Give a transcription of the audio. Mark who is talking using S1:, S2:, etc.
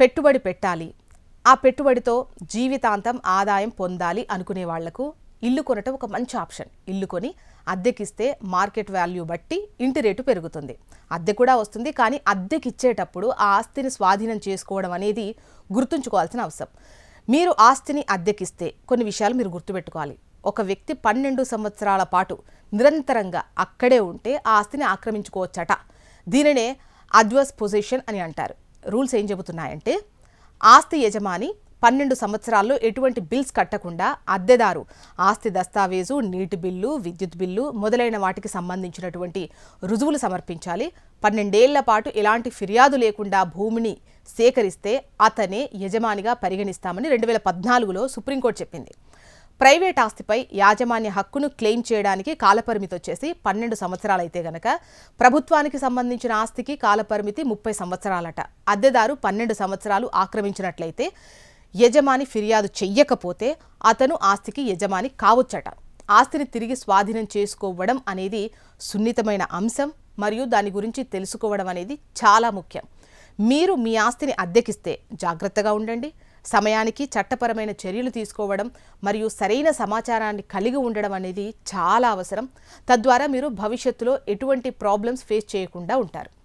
S1: పెట్టుబడి పెట్టాలి. ఆ పెట్టుబడితో జీవితాంతం ఆదాయం పొందాలి అనుకునే వాళ్ళకు ఇల్లు కొనటం ఒక మంచి ఆప్షన్. ఇల్లు కొని అద్దెకిస్తే మార్కెట్ వాల్యూ బట్టి ఇంటి రేటు పెరుగుతుంది. అద్దె కూడా వస్తుంది కానీ అద్దెకిచ్చేటప్పుడు ఆ ఆస్తిని స్వాధీనం చేసుకోవడం అనేది గుర్తుంచుకోవాల్సిన అవసరం. మీరు ఆస్తిని అద్దెకిస్తే కొన్ని విషయాలు మీరు గుర్తుపెట్టుకోవాలి. ఒక వ్యక్తి పన్నెండు సంవత్సరాల పాటు నిరంతరంగా అక్కడే ఉంటే ఆ ఆస్తిని ఆక్రమించుకోవచ్చట. దీనినే అడ్వర్స్ పొజిషన్ అని అంటారు. రూల్స్ ఏం చెబుతున్నాయంటే ఆస్తి యజమాని పన్నెండు సంవత్సరాల్లో ఎటువంటి బిల్స్ కట్టకుండా అద్దెదారు ఆస్తి దస్తావేజు నీటి బిల్లు విద్యుత్ బిల్లు మొదలైన వాటికి సంబంధించినటువంటి రుజువులు సమర్పించాలి. పన్నెండేళ్ళ పాటు ఎలాంటి ఫిర్యాదు లేకుండా భూమిని సేకరిస్తే అతనే యజమానిగా పరిగణిస్తామని రెండు వేల పద్నాలుగులో సుప్రీంకోర్టు చెప్పింది. ప్రైవేట్ ఆస్తిపై యాజమాన్య హక్కును క్లెయిమ్ చేయడానికి కాలపరిమితి వచ్చేసి పన్నెండు సంవత్సరాలైతే గనక ప్రభుత్వానికి సంబంధించిన ఆస్తికి కాలపరిమితి ముప్పై సంవత్సరాలట. అద్దెదారు పన్నెండు సంవత్సరాలు ఆక్రమించినట్లయితే యజమాని ఫిర్యాదు చెయ్యకపోతే అతను ఆస్తికి యజమాని కావచ్చట. ఆస్తిని తిరిగి స్వాధీనం చేసుకోవడం అనేది సున్నితమైన అంశం మరియు దాని గురించి తెలుసుకోవడం అనేది చాలా ముఖ్యం. మీరు మీ ఆస్తిని అద్దెకిస్తే జాగ్రత్తగా ఉండండి. సమయానికి చట్టపరమైన చర్యలు తీసుకోవడం మరియు సరైన సమాచారాన్ని కలిగి ఉండడం అనేది చాలా అవసరం. తద్వారా మీరు భవిష్యత్తులో ఎటువంటి ప్రాబ్లమ్స్ ఫేస్ చేయకుండా ఉంటారు.